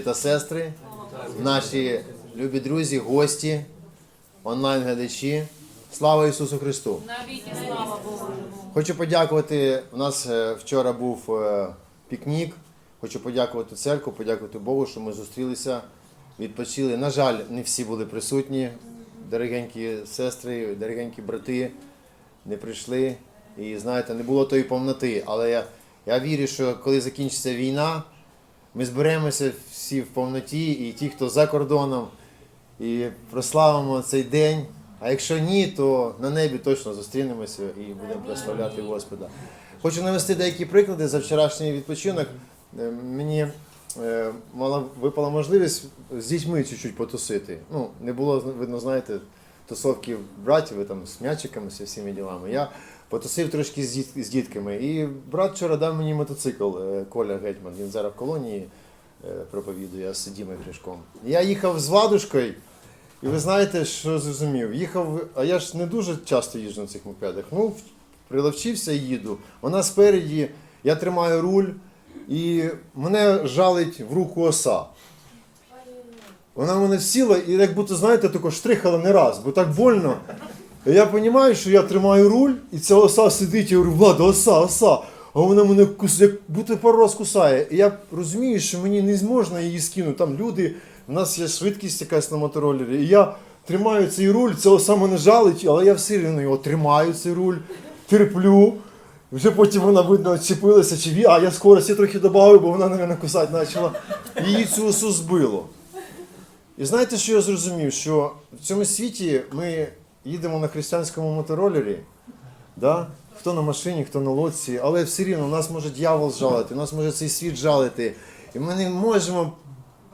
та сестри, наші любі друзі, гості, онлайн-глядачі. Слава Ісусу Христу! Хочу подякувати. У нас е, вчора був е, пікнік. Хочу подякувати церкву, подякувати Богу, що ми зустрілися, відпочили. На жаль, не всі були присутні. Дорогенькі сестри, дорогенькі брати не прийшли. І знаєте, не було тої повноти. Але я, я вірю, що коли закінчиться війна, ми зберемося всі в повноті, і ті, хто за кордоном, і прославимо цей день. А якщо ні, то на небі точно зустрінемося і будемо прославляти Господа. Хочу навести деякі приклади за вчорашній відпочинок. Е, Мені е, мала випала можливість з дітьми чуть-чуть потусити. Ну, не було видно, знаєте, тусовки братів там з м'ячиками, зі всіми ділами. Я потусив трошки з, діт, з дітками. І брат вчора дав мені мотоцикл е, Коля Гетьман. Він зараз в колонії е, проповідує з Дімою Гришком. Я їхав з Вадушкою. І ви знаєте, що зрозумів? Їхав, а я ж не дуже часто їжджу на цих мопедах. Ну, приловчився і їду. Вона спереді, я тримаю руль, і мене жалить в руку оса. Вона в мене сіла і як будто, знаєте, тако штрихала не раз, бо так больно. Я розумію, що я тримаю руль, і ця оса сидить, і говорю, Влада, оса, оса. А вона мене кус... як будто пару раз кусає. І я розумію, що мені не зможна її скинути. Там люди, в нас є швидкість якась на мотороллері. І я тримаю цей руль, це оса мене жалить, але я все рівно його тримаю, цей руль, терплю. Вже потім вона, видно, відчепилася, чи ві, а я скорості трохи додав, бо вона на мене кусати почала. Її цю осу збило. І знаєте, що я зрозумів? Що в цьому світі ми їдемо на християнському моторолері, да? хто на машині, хто на лодці, але все рівно нас може дьявол жалити, нас може цей світ жалити. І ми не можемо,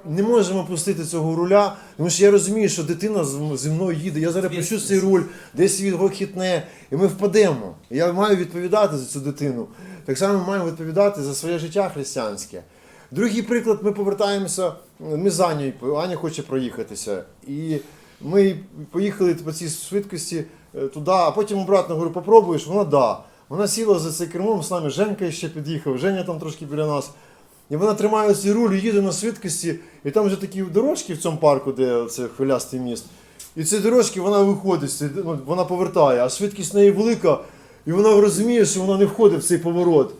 не можемо пустити цього руля, тому що я розумію, що дитина зі мною їде. Я зараз пущу цей руль, десь він його хитне, і ми впадемо. І я маю відповідати за цю дитину. Так само ми маємо відповідати за своє життя християнське. Другий приклад, ми повертаємося, ми з Анею, Аня хоче проїхатися. І ми поїхали по цій швидкості е, туди, а потім обратно говорю, попробуєш, вона да. Вона сіла за цей кермом, з нами Женька ще під'їхав, Женя там трошки біля нас. І вона тримає цей руль, їде на швидкості, і там вже такі дорожки в цьому парку, де це хвилястий міст. І ці дорожки вона виходить, ну, вона повертає, а швидкість неї велика, і вона розуміє, що вона не входить в цей поворот.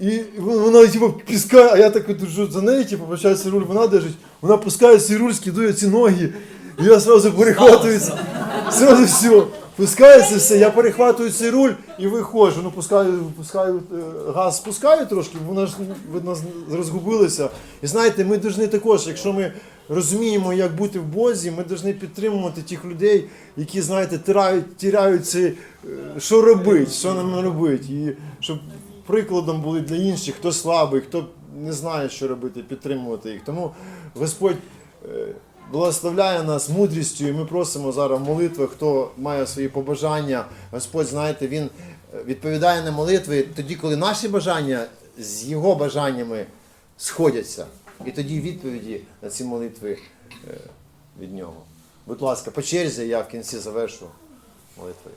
І вона типу, піскає, а я так держу за нею, типу, почається руль, вона держить, вона пускає цей руль, скидує ці ноги, я одразу перехватую, це- сразу все, пускається все, я перехватую цей руль і виходжу, ну пускаю, пускаю е, газ, спускаю трошки, вона ж, видно, розгубилася. І знаєте, ми повинні також, якщо ми розуміємо, як бути в Бозі, ми повинні підтримувати тих людей, які, знаєте, тирають, цей, е, що робити, що нам робити. І щоб прикладом були для інших, хто слабий, хто не знає, що робити, підтримувати їх. Тому Господь е, благословляє нас мудрістю, і ми просимо зараз в молитвах, хто має свої побажання. Господь, знаєте, Він е, відповідає на молитви тоді, коли наші бажання з його бажаннями сходяться. І тоді відповіді на ці молитви е, від нього. Будь ласка, по черзі я в кінці завершу молитвою.